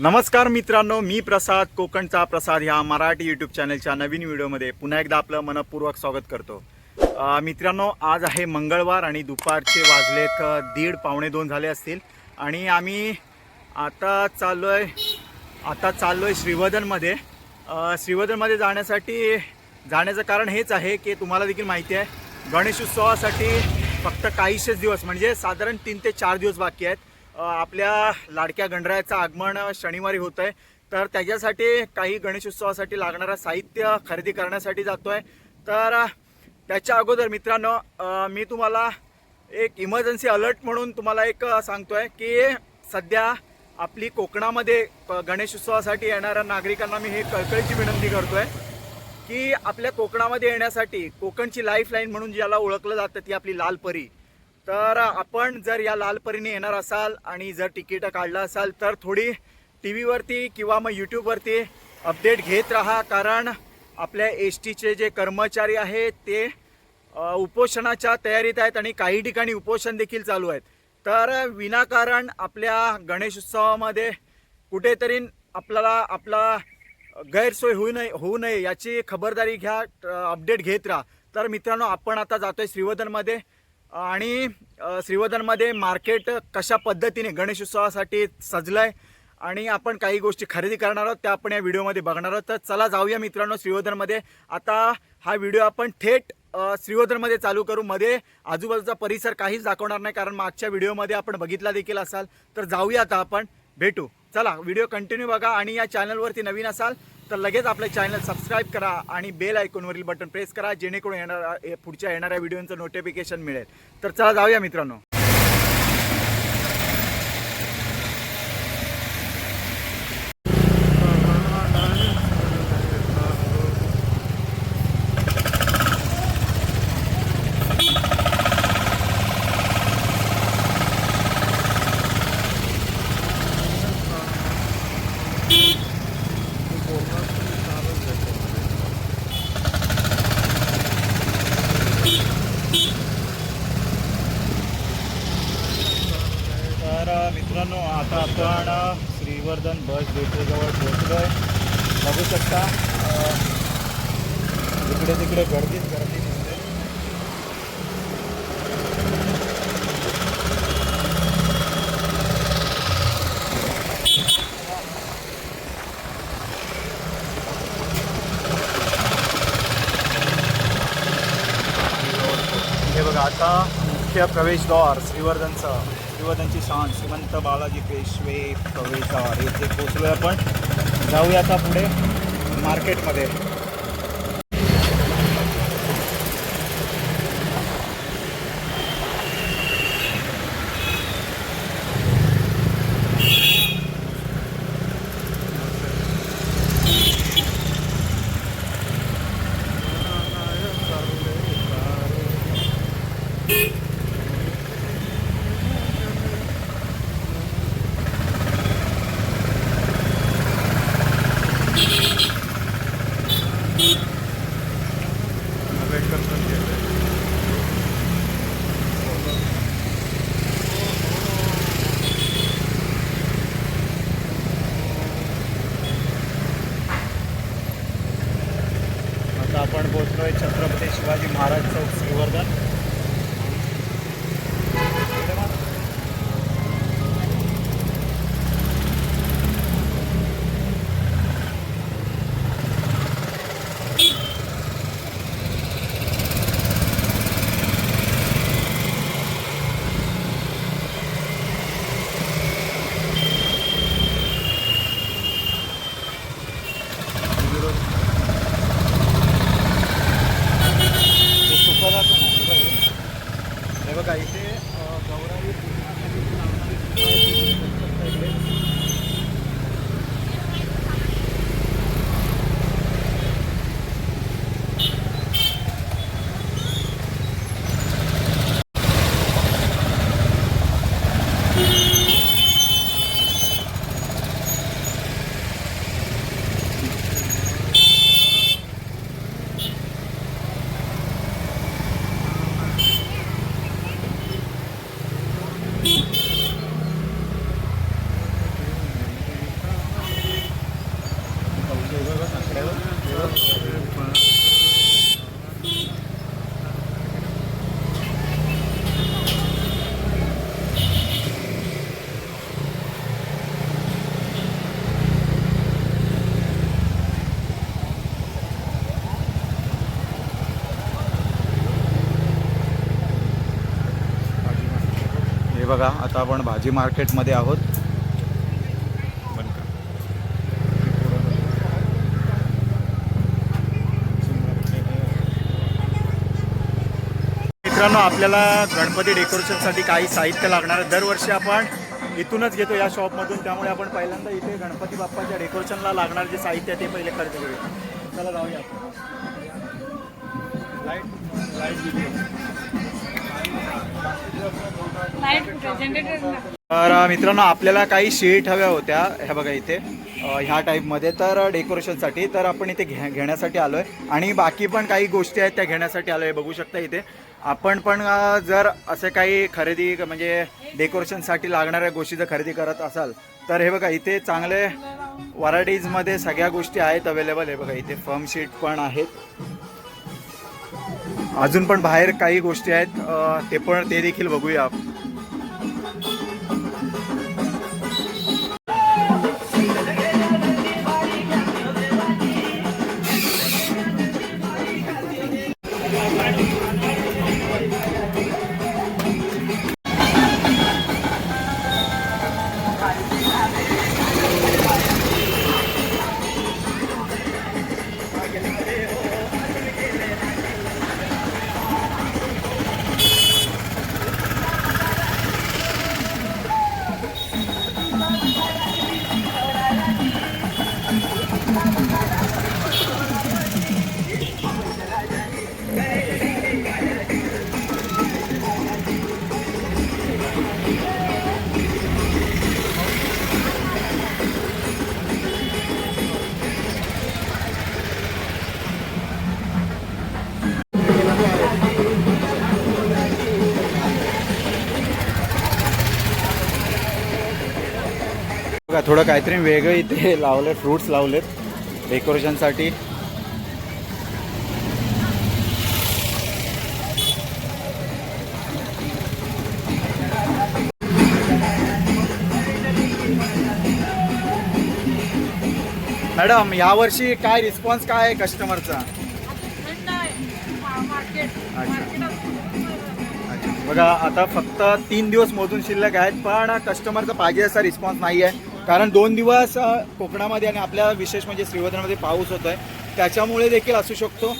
नमस्कार मित्रांनो मी प्रसाद कोकणचा प्रसाद ह्या मराठी यूट्यूब चॅनलच्या नवीन व्हिडिओमध्ये पुन्हा एकदा आपलं मनपूर्वक स्वागत करतो. मित्रांनो आज आहे मंगळवार आणि दुपारचे वाजलेत दीड पावणे दोन झाले असतील. आणि आम्ही आता चाललो आहे आता चाललो आहे श्रीवर्धनमध्ये श्रीवर्धनमध्ये जाण्यासाठी जाण्याचं कारण हेच आहे की तुम्हाला देखील माहिती आहे गणेशोत्सवासाठी फक्त काहीसेच दिवस म्हणजे साधारण तीन ते चार दिवस बाकी आहेत. आपल्या लाडक्या गणरायाचं आगमन शनिवारी होतं आहे तर त्याच्यासाठी काही गणेशोत्सवासाठी लागणारं साहित्य खरेदी करण्यासाठी जातो आहे तर त्याच्या अगोदर मित्रांनो मी तुम्हाला एक इमर्जन्सी अलर्ट म्हणून तुम्हाला एक सांगतो सांगतोय की सध्या आपली कोकणामध्ये गणेश गणेशोत्सवासाठी येणाऱ्या नागरिकांना मी हे कळकळीची विनंती करतोय की आपल्या कोकणामध्ये येण्यासाठी कोकणची लाईफलाईन म्हणून ज्याला ओळखलं जातं ती आपली लाल परी. तर आपण जर या लालपरीने येणार असाल आणि जर तिकीटं काढलं असाल तर थोडी टी व्हीवरती किंवा मग यूट्यूबवरती अपडेट घेत राहा कारण आपल्या एस टीचे जे कर्मचारी आहेत ते उपोषणाच्या तयारीत आहेत आणि काही ठिकाणी उपोषण देखील चालू आहेत. तर विनाकारण आपल्या गणेशोत्सवामध्ये कुठेतरी आपल्याला आपला गैरसोय होऊ नये होऊ नये याची खबरदारी घ्या अपडेट घेत राहा. तर मित्रांनो आपण आता जातोय श्रीवर्धनमध्ये. आणि श्रीवर्धनमध्ये मार्केट कशा पद्धतीने गणेशोत्सवासाठी आहे आणि आपण काही गोष्टी खरेदी करणार आहोत त्या आपण या व्हिडिओमध्ये बघणार आहोत. तर चला जाऊया मित्रांनो श्रीवर्धनमध्ये आता हा व्हिडिओ आपण थेट श्रीवर्धनमध्ये चालू करू. मध्ये आजूबाजूचा परिसर काहीच दाखवणार नाही कारण मागच्या व्हिडिओमध्ये आपण बघितला देखील असाल. तर जाऊया आता आपण. भेटू. चला व्हिडिओ कंटिन्यू बघा आणि या चॅनलवरती नवीन असाल तर लगेच आपलं चॅनल सबस्क्राईब करा आणि बेल आयकॉनवरील बटन प्रेस करा जेणेकरून येणार पुढच्या येणाऱ्या व्हिडिओंचं नोटिफिकेशन मिळेल. तर चला जाऊया मित्रांनो तर अ, मित्रांनो आता आपण अ, श्रीवर्धन बस डेपोजवळ पोहोचलोय बघू शकता अ, इकडे तिकडे गर्दीच गर्दी दिसते. हे बघा आता मुख्य प्रवेशद्वार श्रीवर्धनचं श्रीवर्धनची शान श्रीमंत बालाजी पेशवे प्रवेशद्वार. येथे पोचलोय आपण. जाऊया आता पुढे मार्केटमध्ये. बघा आता आपण भाजी मार्केटमध्ये आहोत. मित्रांनो आपल्याला गणपती डेकोरेशनसाठी काही साहित्य लागणार आहे. दरवर्षी आपण इथूनच घेतो या शॉपमधून. त्यामुळे आपण पहिल्यांदा इथे गणपती बाप्पाच्या डेकोरेशनला लागणार जे साहित्य आहे ते पहिले खरेदी करूया. चला जाऊया. लाइट लाइट तर मित्रांनो आपल्याला काही शीट हव्या होत्या ह्या बघा इथे ह्या टाईपमध्ये. तर डेकोरेशनसाठी तर आपण इथे घे घेण्यासाठी आलो आहे आणि बाकी पण काही गोष्टी आहेत त्या घेण्यासाठी आलो आहे बघू शकता इथे. आपण पण जर असे काही खरेदी म्हणजे डेकोरेशनसाठी लागणाऱ्या गोष्टी जर खरेदी करत असाल तर हे बघा इथे चांगले व्हरायटीजमध्ये सगळ्या गोष्टी आहेत अवेलेबल. आहे बघा इथे फर्म शीट पण आहेत. अजून पण बाहेर काही गोष्टी आहेत. ते पण ते देखील बघूया आपण. थोडं काहीतरी वेगळं इथे लावलं फ्रुट्स लावलेत डेकोरेशनसाठी मॅडम यावर्षी काय रिस्पॉन्स काय आहे कस्टमरचा अच्छा. बघा आता फक्त तीन दिवस मोजून शिल्लक आहेत पण कस्टमरचा पाहिजे असा रिस्पॉन्स नाही आहे कारण दोन दिवस कोकणामध्ये आणि आपल्या विशेष म्हणजे श्रीवर्धनमध्ये पाऊस होत आहे त्याच्यामुळे देखील असू शकतो.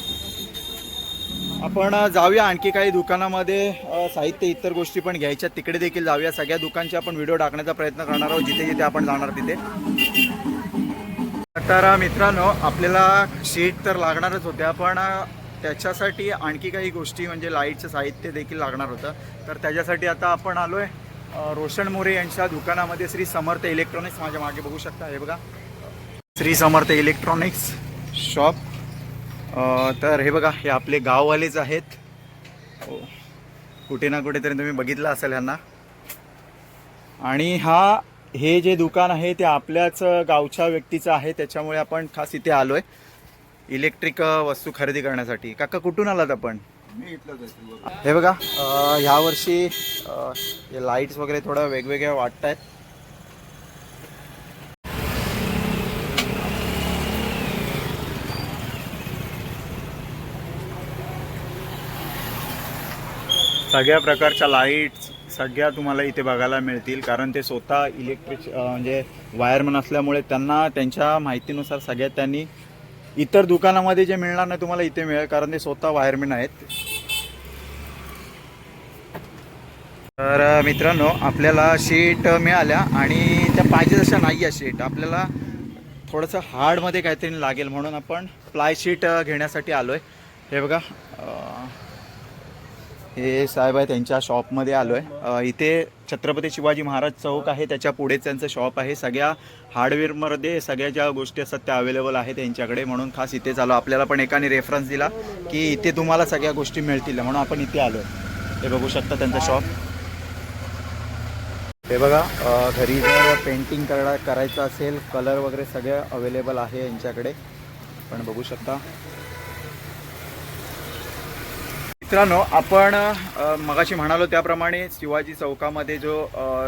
आपण जाऊया आणखी काही दुकानामध्ये. साहित्य इतर गोष्टी पण घ्यायच्या. तिकडे देखील जाऊया. सगळ्या दुकानचे आपण व्हिडिओ टाकण्याचा प्रयत्न करणार आहोत. जिथे जिथे आपण जाणार तिथे. तर मित्रांनो आपल्याला शीट तर लागणारच होत्या पण त्याच्यासाठी आणखी काही गोष्टी म्हणजे लाईटचं साहित्य देखील लागणार होतं. तर त्याच्यासाठी आता आपण आलो आहे रोशन मोरे यांच्या दुकानामध्ये श्री समर्थ इलेक्ट्रॉनिक्स माझ्या मागे बघू शकता. हे बघा. Shri Samarth electronics shop. तर हे बघा हे आपले गाववालेच आहेत. हो. कुठे ना कुठेतरी तुम्ही बघितलं असेल ह्यांना. आणि हा हे जे दुकान आहे ते आपल्याच गावच्या व्यक्तीचं आहे. त्याच्यामुळे आपण खास इथे आलो आहे इलेक्ट्रिक वस्तू खरेदी करण्यासाठी. काका कुठून आलात आपण? हे बघा ह्या वर्षी लाईट्स वगैरे थोड्या वेगवेगळ्या वाटत आहेत सगळ्या प्रकारच्या लाईट्स सगळ्या तुम्हाला इथे बघायला मिळतील कारण ते स्वतः इलेक्ट्रिक म्हणजे वायरमन असल्यामुळे त्यांना त्यांच्या माहितीनुसार सगळ्यात त्यांनी इतर दुकानामध्ये जे मिळणार नाही तुम्हाला इथे मिळेल कारण ते स्वतः वायरमॅन आहेत. तर मित्रांनो आपल्याला शीट मिळाल्या आणि त्या पाहिजे तशा नाही आहे शीट. आपल्याला थोडंसं हार्डमध्ये काहीतरी लागेल म्हणून आपण प्लाय शीट घेण्यासाठी आलो आहे हे बघा हे साहेब आहे त्यांच्या शॉपमध्ये आलो आहे इथे छत्रपती शिवाजी महाराज चौक आहे त्याच्या पुढेच त्यांचं शॉप आहे. सगळ्या हार्डवेअरमध्ये सगळ्या ज्या गोष्टी असतात त्या अवेलेबल आहे त्यांच्याकडे. म्हणून खास इथेच आलो. आपल्याला पण एकाने रेफरन्स दिला की इथे तुम्हाला सगळ्या गोष्टी मिळतील म्हणून आपण इथे आलो आहे हे बघू शकता त्यांचं शॉप हे बघा घरी जर पेंटिंग करा करायचं असेल कलर वगैरे सगळं अवेलेबल आहे यांच्याकडे. पण बघू शकता. मित्रांनो आपण मगाशी म्हणालो त्याप्रमाणे शिवाजी चौकामध्ये जो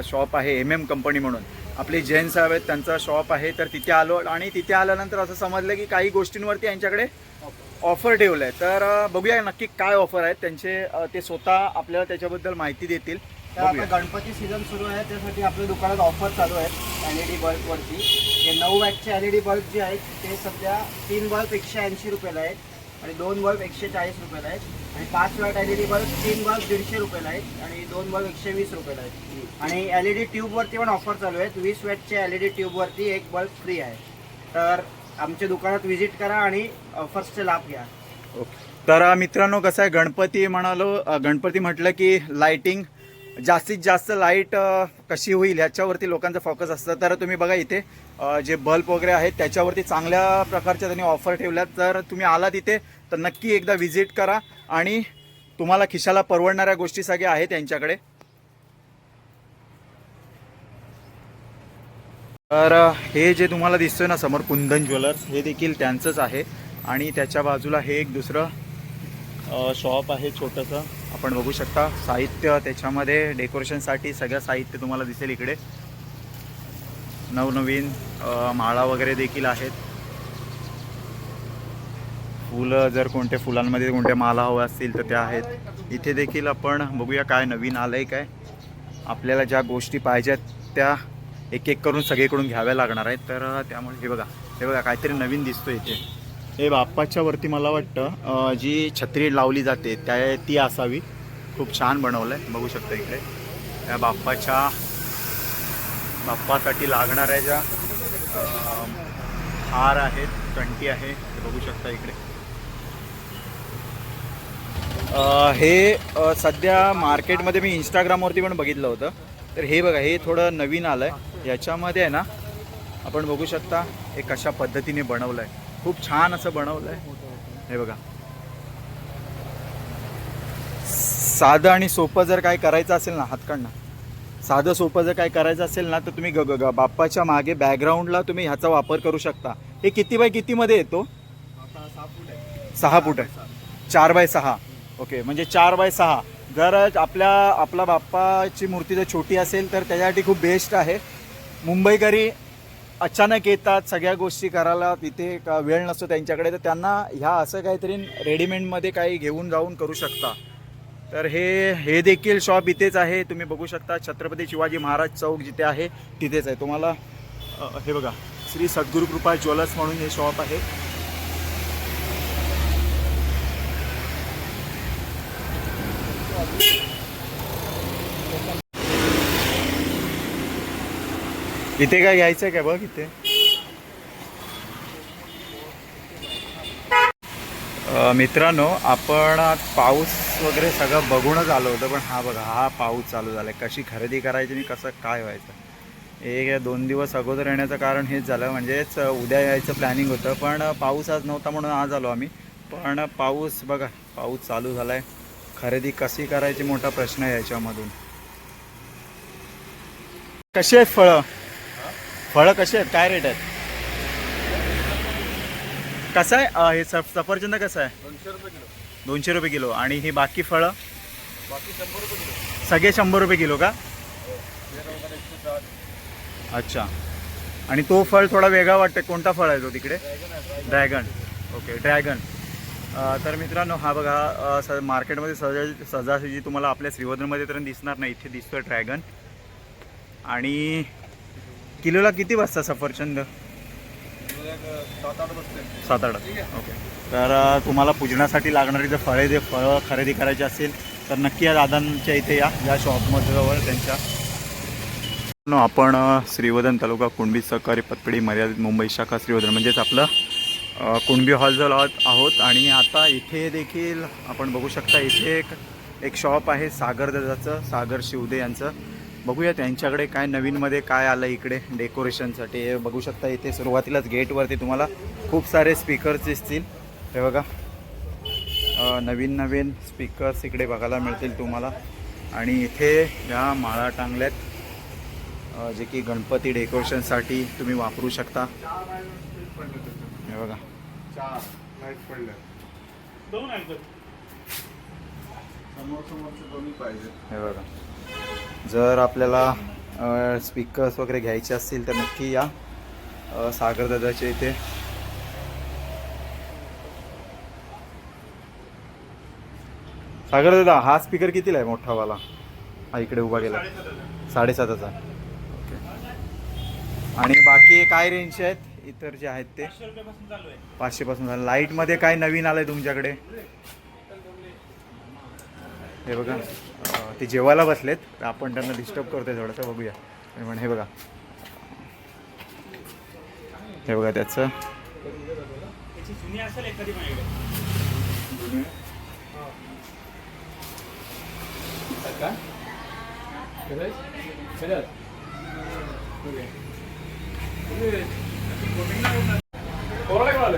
शॉप आहे एम एम कंपनी म्हणून आपले जैन साहेब आहेत त्यांचा शॉप आहे तर तिथे आलो आणि तिथे आल्यानंतर असं समजलं की काही गोष्टींवरती यांच्याकडे ऑफर ठेवलं आहे तर बघूया नक्की काय ऑफर आहेत. त्यांचे ते स्वतः आपल्याला त्याच्याबद्दल माहिती देतील. तर आता. गणपती सीझन सुरू आहे त्यासाठी आपल्या दुकानात ऑफर चालू आहेत एल ई डी बल्बवरती हे नऊ वॅटचे एल ई डी बल्ब जे आहेत ते सध्या तीन बल्ब एकशे ऐंशी रुपयाला आहेत आणि दोन बल्ब एकशे चाळीस रुपयाला आहेत. आणि पाच watt L E D bulb तीन बल्ब दीडशे रुपयाला आहेत आणि दोन बल्ब एकशे वीस रुपयाला आहेत. आणि एल ई डी ट्यूबवरती पण ऑफर चालू आहेत. वीस वॅटचे एल ई डी ट्यूबवरती एक बल्ब फ्री आहे. तर आमच्या दुकानात व्हिजिट करा आणि ऑफर्सचे लाभ घ्या. ओके. तर मित्रांनो कसं आहे? गणपती म्हणालो गणपती म्हटलं की लाईटिंग जास्तीत जास्त लाइट कशी होईल ह्याच्यावरती लोकांचं फोकस असतं. तर तुम्ही बघा इथे जे बल्ब वगैरे आहेत त्याच्यावरती चांगल्या प्रकारच्या त्यांनी ऑफर ठेवल्यात. तर तुम्ही आलात इथे तर नक्की एकदा व्हिजिट करा आणि तुम्हाला खिशाला परवडणाऱ्या गोष्टी सगळ्या आहेत त्यांच्याकडे तर हे जे तुम्हाला दिसतोय ना समोर कुंदन ज्वेलर्स हे देखील त्यांचंच आहे. आणि त्याच्या बाजूला हे एक दुसरं शॉप आहे छोटंसं. आपण बघू शकता साहित्य त्याच्यामध्ये डेकोरेशनसाठी सगळं साहित्य तुम्हाला दिसेल इकडे. नवनवीन माळा वगैरे देखील आहेत. फुलं जर कोणत्या फुलांमध्ये कोणत्या माला हव्या असतील तर त्या आहेत. इथे देखील आपण बघूया काय नवीन आलं आहे काय. आपल्याला ज्या गोष्टी पाहिजेत त्या एक एक करून सगळीकडून घ्याव्या लागणार आहेत. तर त्यामुळे हे बघा. हे बघा काहीतरी नवीन दिसतो इथे. हे बाप्पाच्या वरती मला वाटतं जी छत्री लावली जाते त्या ती असावी. खूप छान बनवलं आहे बघू शकता इकडे. त्या बाप्पाच्या बाप्पासाठी लागणाऱ्या ज्या हार आहेत कंटी आहे ते बघू शकता इकडे. हे सध्या मार्केटमध्ये मी इंस्टाग्रामवरती पण बघितलं होतं. तर हे बघा हे थोडं नवीन आलं आहे याच्यामध्ये आहे ना आपण बघू शकता हे कशा पद्धतीने बनवलं आहे खूप छान असं बनवलं आहे हे बघा. साधं आणि सोपं जर काय करायचं असेल ना हातकडनं साधं सोपं जर काय करायचं असेल ना तर तुम्ही ग ग- ग- बाप्पाच्या मागे बॅकग्राऊंडला तुम्ही ह्याचा वापर करू शकता. हे किती बाय कितीमध्ये येतो? सहा फूट आहे. चार बाय सहा. ओके म्हणजे चार बाय सहा. जर आपल्या आपला बाप्पाची मूर्ती जर छोटी असेल तर त्याच्यासाठी खूप बेस्ट आहे. मुंबईकरी अचानक येतात सगळ्या गोष्टी करायला तिथे का वेळ नसतो त्यांच्याकडे तर त्यांना ह्या असं काहीतरी रेडीमेडमध्ये काही घेऊन जाऊन करू शकता. तर हे हे देखील शॉप इथेच आहे तुम्ही बघू शकता छत्रपती शिवाजी महाराज चौक जिथे आहे तिथेच आहे. तुम्हाला हे बघा श्री सद्गुरुकृपा ज्वेलर्स म्हणून हे शॉप आहे. इथे काय घ्यायचं आहे काय बघ इथे. मित्रांनो आपण पाऊस वगैरे सगळं बघूनच आलो होतं पण हा बघा हा पाऊस चालू झाला आहे कशी खरेदी करायची आणि कसं काय व्हायचं? एक दोन दिवस अगोदर येण्याचं कारण हेच झालं. म्हणजेच उद्या यायचं प्लॅनिंग होतं पण पाऊस आज नव्हता म्हणून आज आलो आम्ही. पण पाऊस बघा पाऊस चालू झाला आहे खरेदी कशी करायची मोठा प्रश्न आहे याच्यामधून. कशी आहेत फळं? फळं कशी आहेत? काय रेट आहेत? कसं आहे? हे सफ सफरचंद कसं आहे? दोनशे रुपये किलो. दोनशे रुपये किलो. आणि ही बाकी फळं? बाकी शंभर रुपये किलो. सगळे शंभर रुपये किलो का? अच्छा. आणि तो फळ थोडा वेगळा वाटतं कोणता फळ आहे तो तिकडे? ड्रॅगन ओके ड्रॅगन तर मित्रांनो हा बघा स मार्केटमध्ये सहजा सहजासहजी तुम्हाला आपल्या श्रीवर्धनमध्ये तर दिसणार नाही. इथे दिसतोय ड्रॅगन आणि किलोला किती वाजता सफरचंद? सात आठ बसते सात आठ ओके. तर तुम्हाला पूजनासाठी लागणारी जर फळे जे फळं खरेदी करायची असेल तर नक्की या दादांच्या इथे या या शॉपमध्ये जवळ त्यांच्या. नो, आपण श्रीवर्धन तालुका कुणबी सहकारी पतपेढी मर्यादित मुंबई शाखा श्रीवर्धन म्हणजेच आपलं कुणबी हॉल जवळ आहोत आहोत. आणि आता इथे देखील आपण बघू शकता इथे एक एक शॉप आहे सागर दादाचं सागर शिवदे यांचं. बघूया त्यांच्याकडे काय नवीनमध्ये काय आलं इकडे डेकोरेशनसाठी. हे बघू शकता इथे सुरुवातीलाच गेटवरती तुम्हाला खूप सारे स्पीकर्स दिसतील. हे बघा. नवीन नवीन स्पीकर्स इकडे बघायला मिळतील तुम्हाला. आणि इथे या माळा टांगल्यात जे की गणपती डेकोरेशनसाठी तुम्ही वापरू शकता. हे बघा. समोर समोरचे दोन्ही पाहिजे हे बघा. जर आपल्याला स्पीकर्स वगैरे घ्यायचे असतील तर नक्की या अ, सागर दादाच्या इथे. सागर दादा हा स्पीकर कितीला आहे मोठावाला? हा इकडे उभा गेला. साडेसाताचा. ओके. आणि बाकी काय रेंज आहेत? इतर जे आहेत ते? पाचशे पासून झालं लाईटमध्ये काय नवीन आलंय तुमच्याकडे? हे बघा. ते जेवायला बसलेत. आपण त्यांना डिस्टर्ब करतोय थोडंसं बघूया. आणि म्हण हे बघा. हे बघा त्याचं.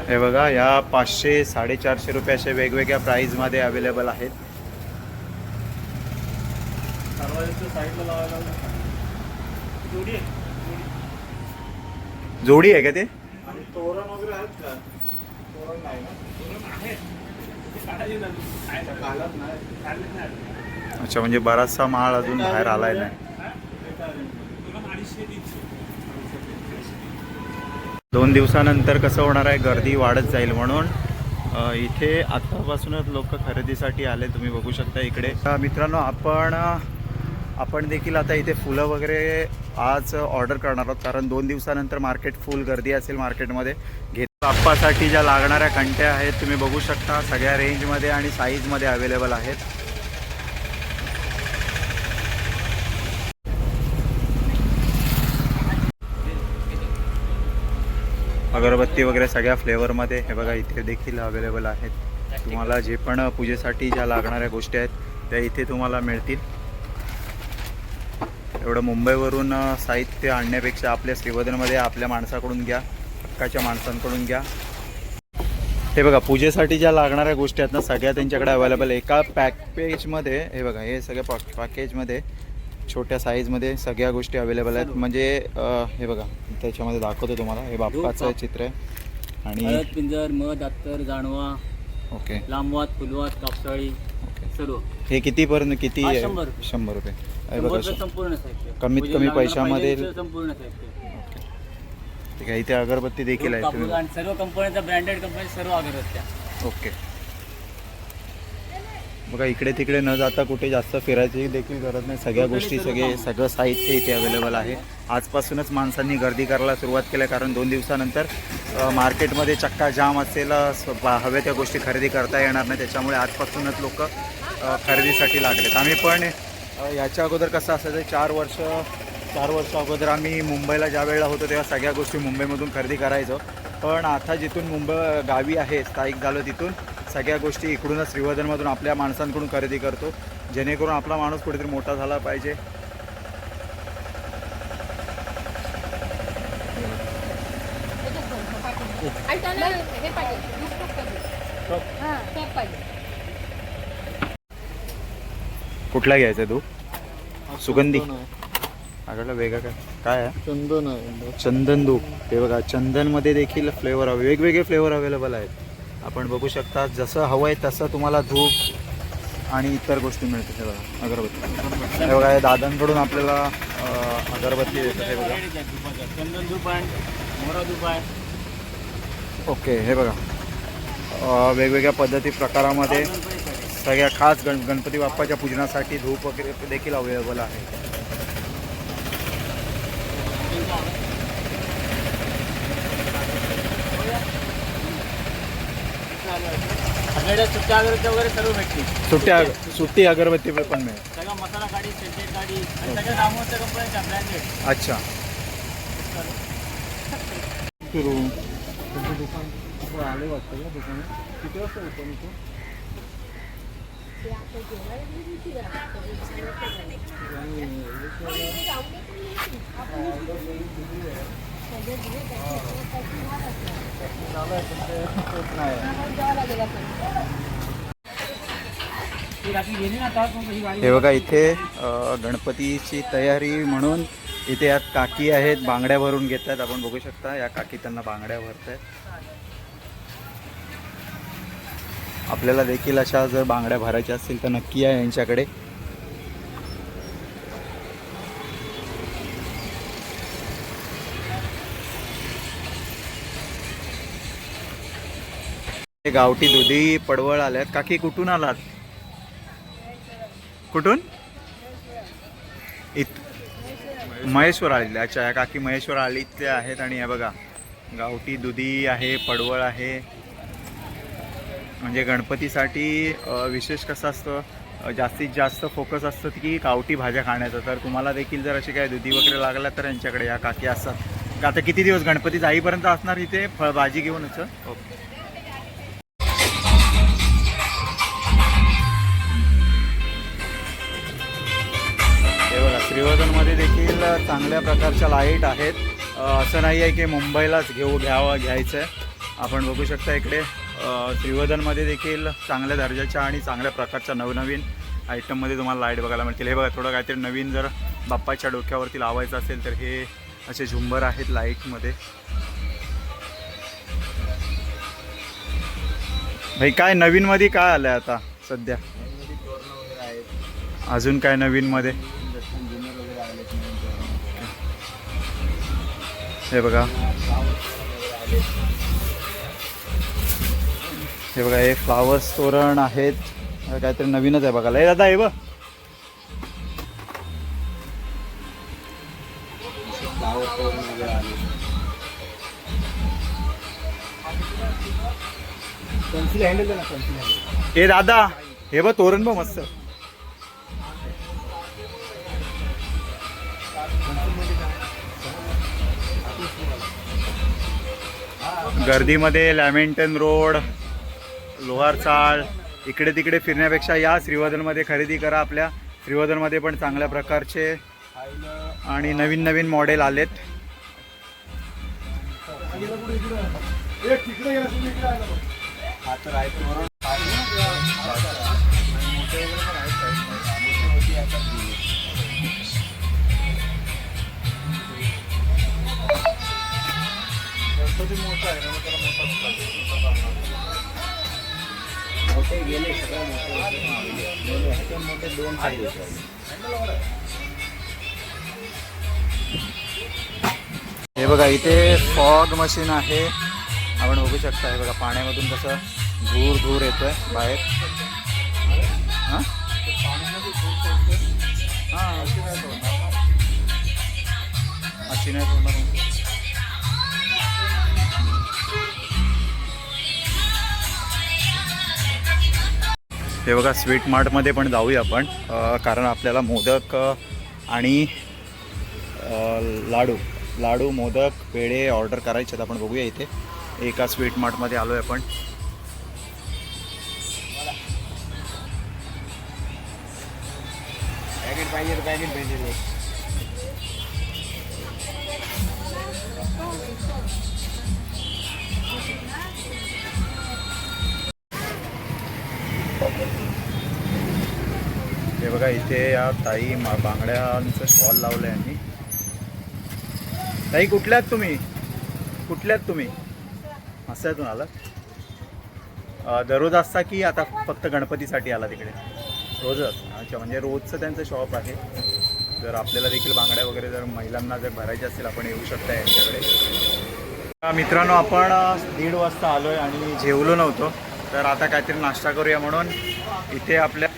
हे बघा या पाचशे साडेचारशे रुपये असे वेगवेगळ्या प्राईजमध्ये अवेलेबल आहेत. जोडी आहे का ते? तोरण वगैरे आहेत का? तोरण नाही अच्छा म्हणजे बराचसा माळ अजून बाहेर आलाय नाही. दोन दिवसानंतर कसं होणार आहे? गर्दी वाढत जाईल म्हणून अ, इथे आत्तापासूनच लोक खरेदीसाठी आले तुम्ही बघू शकता इकडे. अ, मित्रांनो आपण अ, आपण देखील आता इथे फुलं वगैरे आज ऑर्डर करणार आहोत कारण दोन दिवसानंतर मार्केट फुल गर्दी असेल मार्केटमध्ये घेत बाप्पासाठी ज्या लागणाऱ्या कंट्या आहेत तुम्ही बघू शकता सगळ्या रेंजमध्ये आणि साईजमध्ये अवेलेबल आहेत. अगरबत्ती वगैरे सगळ्या फ्लेवरमध्ये हे बघा इथे देखील अवेलेबल आहेत. तुम्हाला जे पण पूजेसाठी ज्या लागणाऱ्या गोष्टी आहेत त्या इथे तुम्हाला मिळतील. एवढं मुंबईवरून साहित्य आणण्यापेक्षा आपल्या श्रीवर्धनमध्ये आपल्या माणसाकडून घ्या हक्काच्या माणसांकडून घ्या. हे बघा पूजेसाठी ज्या लागणाऱ्या गोष्टी आहेत ना सगळ्या त्यांच्याकडे अवेलेबल एका पॅकेजमध्ये हे बघा हे सगळ्या पॅक पॅकेजमध्ये छोट्या साईजमध्ये सगळ्या गोष्टी अवेलेबल आहेत. म्हणजे हे बघा त्याच्यामध्ये दाखवतो तुम्हाला. हे बाप्पाचं चित्र आहे. आणि पिंजर मध अत्तर जाणवा ओके. लांबवात फुलवात कापसाळी ओके. सर्व. हे कितीपर्यंत किती आहे? शंभर रुपये. शंभर बघा संपूर्ण साहित्य. कमीत पूजेला कमी पैशामध्ये- संपूर्ण साहित्य. ठीक आहे इथे अगरबत्ती देखील आहे कापूस तुम्ही. आणि सर्व कंपन्यांच्या ब्रँडेड कंपनी सर्व अगरबत्त्या. ओके. बघा इकडे तिकडे न जाता कुठे जास्त फिरायची देखील गरज नाही. सगळ्या गोष्टी सगळे सगळं साहित्य इथे अवेलेबल आहे. आजपासूनच माणसांनी गर्दी करायला सुरुवात केली कारण दोन दिवसानंतर अ, मार्केटमध्ये चक्का जाम असेल अ, स- बा- हव्या त्या गोष्टी खरेदी करता येणार नाही. त्याच्यामुळे आजपासूनच लोक खरेदीसाठी लागलेत. आम्ही पण याच्या अगोदर कसं असायचं चार वर्ष चार वर्ष अगोदर आम्ही मुंबईला ज्या वेळेला होतो तेव्हा सगळ्या गोष्टी मुंबईमधून खरेदी करायचो. पण आता जिथून मुंबई गावी आहे स्थायिक झालो तिथून सगळ्या गोष्टी इकडूनच श्रीवर्धनमधून आपल्या माणसांकडून खरेदी करतो. जेणेकरून आपला माणूस कुठेतरी मोठा झाला पाहिजे आणि त्याला हे पाहिजे दूध खूप पाहिजे हां कप पाहिजे कुठला घ्यायचा तू? सुगंधी. आगडला वेगळा काय? काय आहे? चंदन आहे चंदन. धूप हे बघा चंदनमध्ये देखील फ्लेवर वेगवेगळे फ्लेवर अवेलेबल आहेत. आपण बघू शकता जसं हवं आहे तसं तुम्हाला धूप आणि इतर गोष्टी मिळतात हे बघा अगरबत्ती. हे बघा हे दादांकडून आपल्याला अगरबत्ती देतात हे बघा. चंदन धूप आहे धूप आहे. ओके हे बघा. वेगवेगळ्या पद्धती प्रकारामध्ये सगळ्या खास गण गणपती बाप्पाच्या पूजनासाठी धूप वगैरे देखील अवेलेबल आहे. वगैरे सर्व भेटतील. सुट्ट्या सुट्टी अगरबत्ती पण मिळेल. सगळं मसाला गाडी सेंटेड गाडी आणि सगळ्या नामवंत कंपन्यांच्या ब्रँडेड अच्छा. फिरू तुमचं दुकान आले वाटतं का दुकानात? किती वाजता होतं मी ती रात्री गेली ना आता मग हे बघा इथे गणपतीची तयारी म्हणून इथे यात काकी आहेत बांगड्या भरून घेत आहेत आपण बघू शकता या काकी त्यांना बांगड्या भरत आहेत आपल्याला देखील अशा जर बांगड्या भरायच्या असतील तर नक्की या यांच्याकडे. गावठी दुधी पडवळ आल्यात. काकी कुठून आलात? कुठून? इत महेश्वर आलेले. अच्छा या काकी महेश्वर आळीतले आहेत आणि हे बघा. गावठी दुधी आहे पडवळ आहे. म्हणजे गणपतीसाठी विशेष कसं असतं जास्तीत जास्त फोकस असतं की गावठी भाज्या खाण्याचं. तर तुम्हाला देखील जर अशी काय दुधी वगैरे लागल्या तर यांच्याकडे या. काकी असतात. आता किती दिवस गणपती जाईपर्यंत असणार इथे? फळभाजी घेऊनच ओके श्रीवर्धनमध्ये देखील चांगल्या प्रकारच्या लाइट आहेत. असं नाही आहे की मुंबईलाच घेऊ घ्यावं घ्यायचं आहे आपण बघू शकता इकडे. अ, देखील चांगल्या दर्जाच्या आणि चांगल्या प्रकारच्या नवनवीन आयटममध्ये तुम्हाला लाइट बघायला मिळतील. हे बघा थोडं काहीतरी नवीन जर बाप्पाच्या डोक्यावरती लावायचं असेल तर हे असे झुंबर आहेत लाईटमध्ये भाई काय नवीनमध्ये काय आलं आहे आता सध्या? अजून काय नवीनमध्ये? हे बघा. हे बघा हे फ्लावर्स तोरण आहेत. काहीतरी नवीनच आहे बघायला. हे दादा हे बघ. पेन्सिल हे दादा हे बघ तोरण बघ मस्त. गर्दीमध्ये लॅमेंटन रोड लोहार चाळ इकडे तिकडे फिरण्यापेक्षा या श्रीवर्धनमध्ये खरेदी करा. आपल्या श्रीवर्धनमध्ये पण चांगल्या प्रकारचे आणि नवीन नवीन मॉडेल आलेत. हा आहे. मोठे गेले सगळे मोठे गेले. ह्याच्यात मोठे दोन साईज हे बघा इथे फॉग मशीन आहे. आपण बघू शकता हे बघा पाण्यामधून कसं धूर धूर येतोय बाहेर. हां? हां. अशी नाही हे बघा स्वीट मार्टमध्ये पण जाऊया आपण कारण आपल्याला मोदक आणि लाडू लाडू मोदक पेढे ऑर्डर करायचे आहेत आपण बघूया इथे. एका स्वीट मार्टमध्ये आलो आहे आपण. पॅकेट पाहिजे पॅकेट पाहिजे इथे या ताई मा बांगड्यांचं स्टॉल लावलं आहे यांनी. ताई कुठल्यात तुम्ही? कुठल्यात तुम्ही? असं आलात दररोज असता की आता फक्त गणपतीसाठी आला तिकडे? रोजच अच्छा म्हणजे रोजचं त्यांचं शॉप आहे. जर आपल्याला देखील बांगड्या वगैरे जर महिलांना जर भरायचे असतील आपण येऊ शकता यांच्याकडे. मित्रांनो आपण दीड वाजता आलो आहे आणि जेवलो नव्हतो. तर आता काहीतरी नाश्ता करूया म्हणून. इथे आपल्या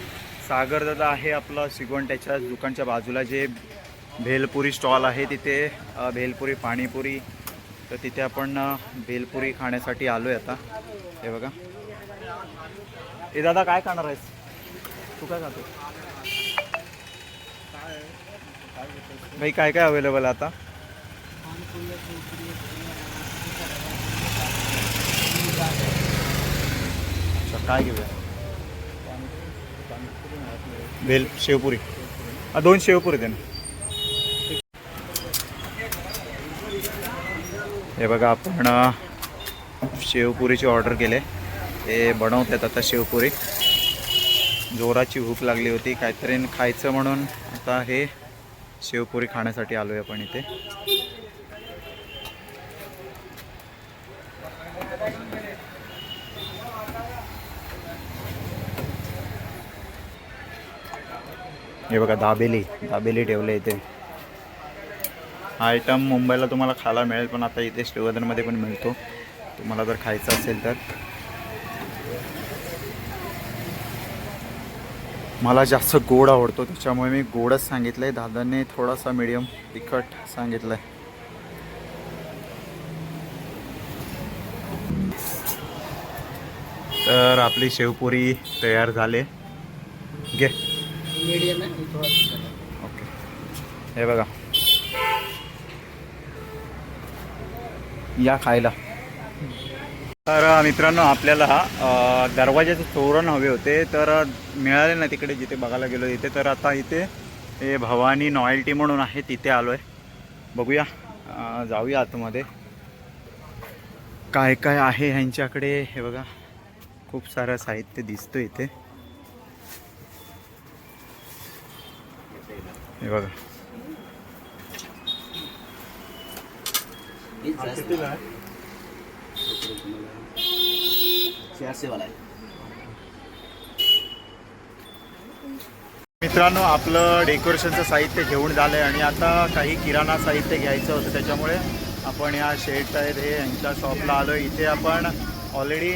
सागरदादा आहे आपलं शिगवंट्याच्या दुकानच्या बाजूला जे भेलपुरी स्टॉल आहे तिथे भेलपुरी पाणीपुरी. तर तिथे आपण भेलपुरी खाण्यासाठी आलो आहे आता. हे बघा. ए दादा काय खाणार आहेस? तू काय खातो भाई काय काय अवेलेबल आहे आता? अच्छा काय घेऊया? भेल शेवपुरी. दोन शेवपुरी दे हे बघा आपण शेवपुरीची ऑर्डर केले. ते बनवतात आता शेवपुरी. जोराची भूक लागली होती काहीतरी खायचं म्हणून आता हे शेवपुरी खाण्यासाठी आलो आहे आपण इथे. हे बघा दाबेली. दाबेली ठेवले इथे. हा आयटम मुंबईला तुम्हाला खायला मिळेल पण आता इथे श्रीवर्धनमध्ये पण मिळतो. तुम्हाला जर खायचं असेल तर. मला जास्त गोड आवडतो त्याच्यामुळे मी गोडच सांगितलं आहे दादाने थोडासा मिडियम तिखट सांगितलं आहे तर आपली शेवपुरी तयार झाले. घे. मीडियम आहे थोडा ओके. हे बघा. या खायला. तर मित्रांनो आपल्याला दरवाज्याचे तोरण हवे होते तर मिळाले ना तिकडे जिथे बघायला गेलो तिथे. तर आता इथे हे भवानी नॉयल्टी म्हणून आहे तिथे आलो आहे बघूया जाऊया आतमध्ये. काय काय आहे ह्यांच्याकडे हे बघा. खूप सारं साहित्य दिसतं इथे. हे बघा मित्रांनो आपलं डेकोरेशनचं साहित्य घेऊन झालं आहे आणि आता काही किराणा साहित्य घ्यायचं होतं त्याच्यामुळे आपण या शेट आहेत हे यांच्या शॉपला आलो आहे इथे आपण ऑलरेडी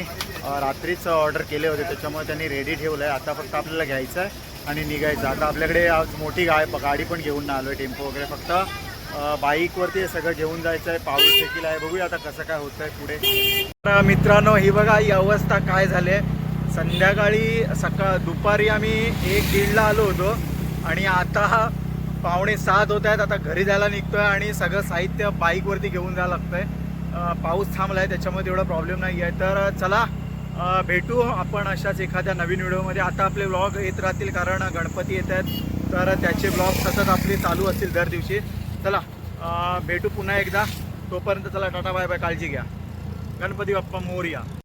रात्रीच ऑर्डर केले होते त्याच्यामुळे त्यांनी रेडी ठेवलं आहे आता फक्त आपल्याला घ्यायचं आहे आणि निघायचं. आता आपल्याकडे आज मोठी गा गाडी पण घेऊन आलो आहे टेम्पो वगैरे. फक्त बाईकवरती सगळं घेऊन जायचं आहे पाऊस देखील आहे. बघूया आता कसं काय होतं आहे पुढे. तर मित्रांनो ही बघा ही अवस्था काय झाली आहे. संध्याकाळी सकाळ दुपारी आम्ही एक दीडला आलो होतो. आणि आता पावणे सात होत आहेत. आता घरी जायला निघतोय आणि सगळं साहित्य बाईकवरती घेऊन जायला लागतंय. आहे पाऊस थांबला आहे त्याच्यामुळे प्रॉब्लेम नाही आहे तर चला भेटू आपण अशाच एखाद्या नवीन व्हिडिओमध्ये. आता आपले व्लॉग येत राहतील कारण गणपती येत आहेत. तर त्याचे ब्लॉग सतत आपले चालू असतील दर दिवशी. चला भेटू पुन्हा एकदा. तोपर्यंत चला टाटा बाय बाय काळजी घ्या. गणपती बाप्पा मोरया.